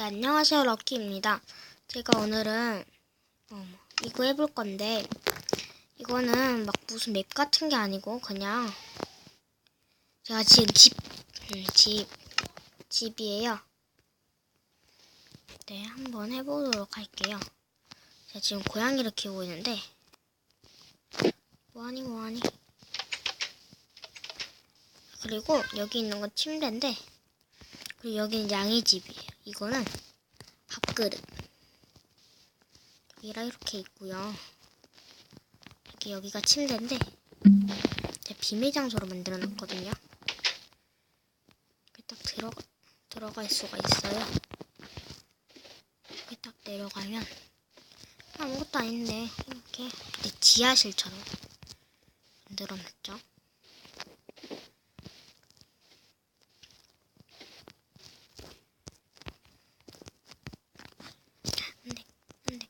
네, 안녕하세요. 럭키입니다. 제가 오늘은 어, 이거 해볼 건데 이거는 막 무슨 맵 같은 게 아니고 그냥 제가 지금 집, 음, 집, 집이에요. 네, 한번 해보도록 할게요. 제가 지금 고양이를 키우고 있는데 뭐하니 뭐하니 그리고 여기 있는 건 침대인데 그리고 여기는 양이 집이에요. 이거는 밥그릇. 여기랑 이렇게 있고요. 이렇게 여기가 침대인데 제 비밀 장소로 만들어 놨거든요. 이렇게 딱 들어가 들어갈 수가 있어요. 이렇게 딱 내려가면 아무것도 아닌데 이렇게 내 지하실처럼 만들어 놨죠. 안돼 안돼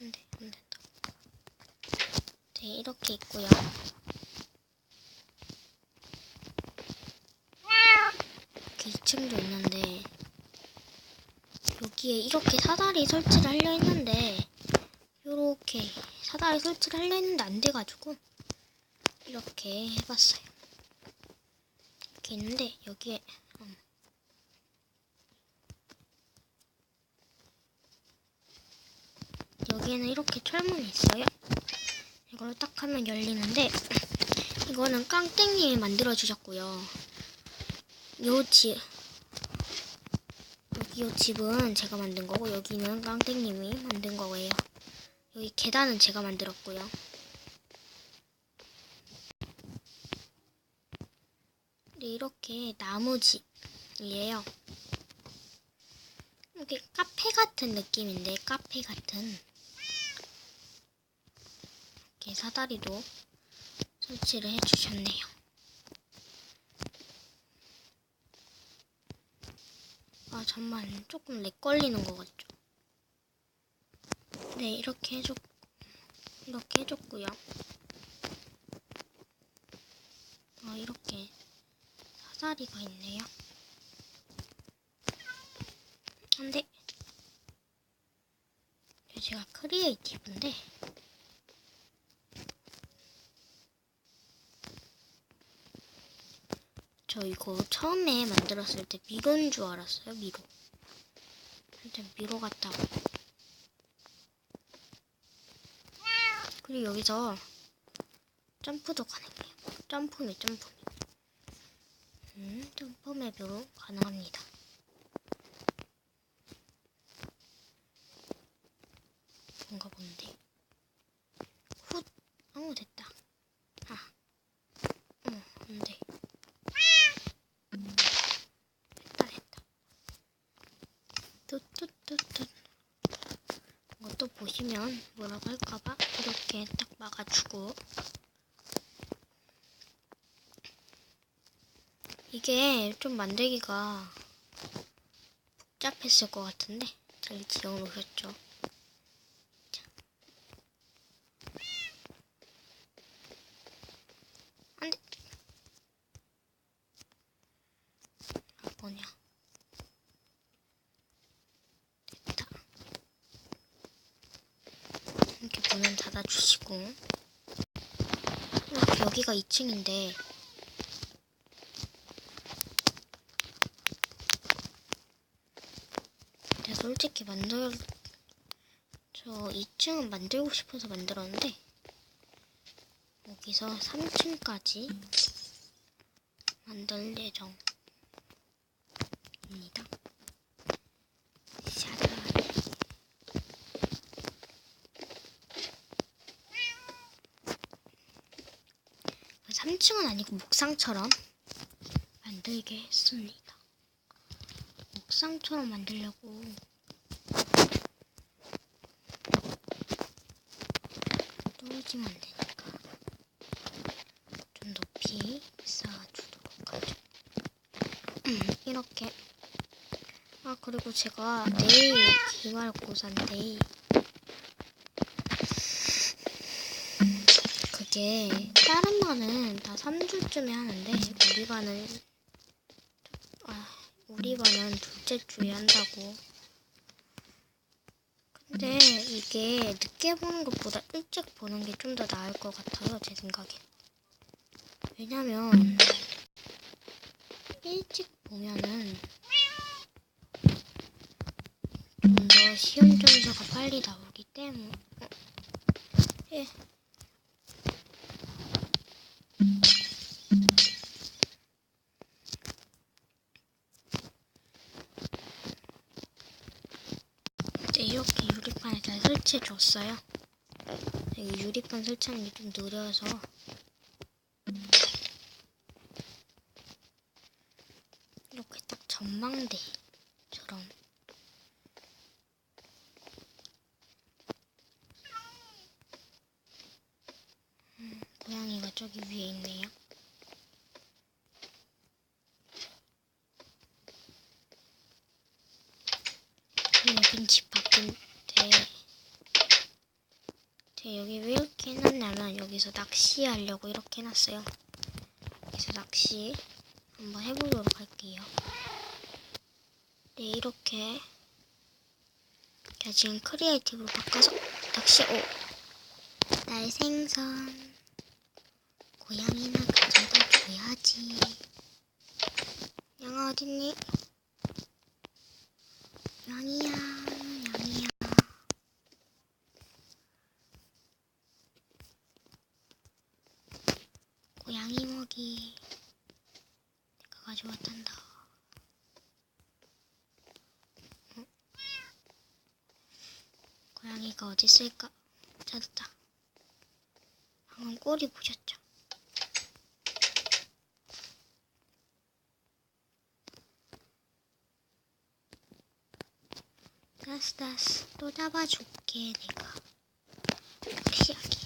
안돼 안돼 안돼 네 이렇게 있고요. 이렇게 2층도 있는데 여기에 이렇게 사다리 설치를 하려 했는데 이렇게 사다리 설치를 하려 했는데 안 돼가지고 이렇게 해봤어요. 이렇게 있는데 여기에 음, 여기에는 이렇게 철문이 있어요. 이걸로 딱 하면 열리는데 이거는 깡땡님이 만들어 주셨고요. 요 집, 여기 요 집은 제가 만든 거고 여기는 깡땡님이 만든 거예요. 여기 계단은 제가 만들었고요. 네, 이렇게 나무집이에요. 이렇게 카페 같은 느낌인데 카페 같은 이렇게 사다리도 설치를 해주셨네요. 아 정말 조금 렉 걸리는 것 같죠? 네 이렇게 해줬 이렇게 해줬고요. 아 이렇게 사다리가 있네요. 안 돼. 제가 크리에이티브인데 저 이거 처음에 만들었을 때 미로인 줄 알았어요. 미로. 완전 미로 같다고. 그리고 여기서 점프도 가능해요. 점프맵 점프맵. 음, 점프맵으로 가능합니다. 뭔가 본데. 훗. 어, 됐다. 아. 어, 안 돼. 됐다, 됐다. 뚜뚜뚜뚜. 보시면 뭐라고 할까봐 이렇게 딱 막아주고. 이게 좀 만들기가 복잡했을 것 같은데 잘 지어 놓으셨죠? 안 돼. 아, 뭐냐. 됐다. 이렇게 문은 닫아주시고. 이렇게 여기가 2층인데. 제가 솔직히 만들, 저 2층은 만들고 싶어서 만들었는데. 여기서 3층까지 만들 예정입니다. 샤라. 3 층은 아니고 목상처럼 만들게 했습니다. 목상처럼 만들려고 떨어지면 안 되니까 좀 높이 쌓아주도록 하죠. 음, 이렇게. 아, 그리고 제가 내일 기말고사인데, 그게, 다른 반은 다 3주쯤에 하는데, 우리 반은, 아, 우리 반은 둘째 주에 한다고 근데 이게 늦게 보는 것보다 일찍 보는 게 좀 더 나을 것 같아요, 제 생각엔. 왜냐면 일찍 보면은 좀 더 시험 점수가 빨리 나오기 때문에 어. 예. 이제 이렇게 유리판에 잘 설치해 줬어요. 이 유리판 설치하는 게 좀 느려서 이렇게 딱 전망대처럼 음, 고양이가 저기 위에 있네요. 음, 여긴 집 밖인데 제가 여기 왜 이렇게 해놨냐면 여기서 낚시하려고 이렇게 해놨어요. 여기서 낚시 한번 해보도록 할게요. 네 이렇게 제가 지금 크리에이티브로 바꿔서 낚시 오 날 생선 고양이나 가져다 줘야지. 양아 어딨니? 양이야. 먹이. 내가 가져왔단다. 어? 고양이가 어디 있을까? 찾았다. 방금 꼬리 보셨죠? 다스 다스 또 잡아줄게 내가 낚시하기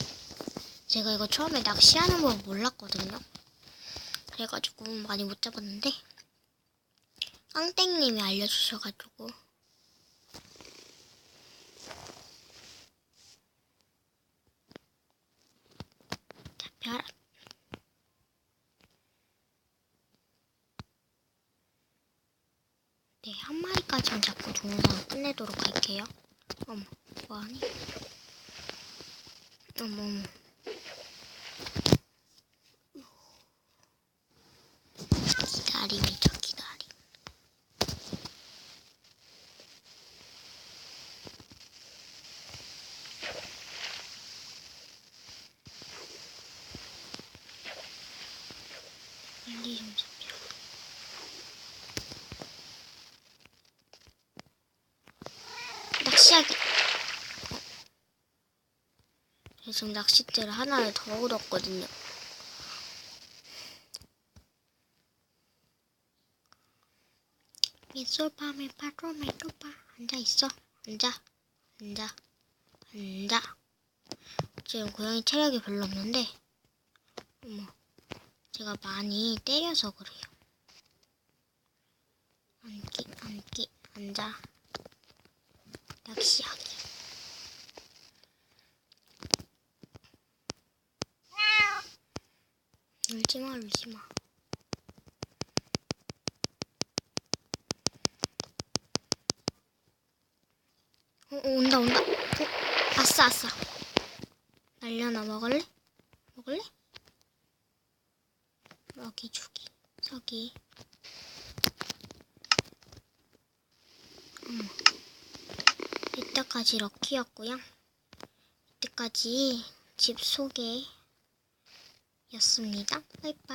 제가 이거 처음에 낚시하는 법 몰랐거든요 그래가지고 많이 못 잡았는데 깡땡님이 알려주셔가지고 잡혀라 네, 한 마리까지만 잡고 동영상 끝내도록 할게요. 어머, 뭐하니? 어머, 어머. 기다림이죠, 기다림. 빨리 좀 잡혀. 낚시하기. 지금 낚싯대를 하나를 더 얻었거든요. 밑솔파 밀파로 밀도파 앉아 있어. 앉아. 앉아. 앉아. 지금 고양이 체력이 별로 없는데, 어머, 제가 많이 때려서 그래요. 앉기, 앉기, 앉아. 낚시하기. 울지마, 울지마. 어, 어, 온다, 온다. 어, 아싸, 아싸. 날려나 먹을래? 먹을래? 먹이 주기. 저기. 어머. 이때까지 럭키였고요. 이때까지 집 소개였습니다. 빠이빠이.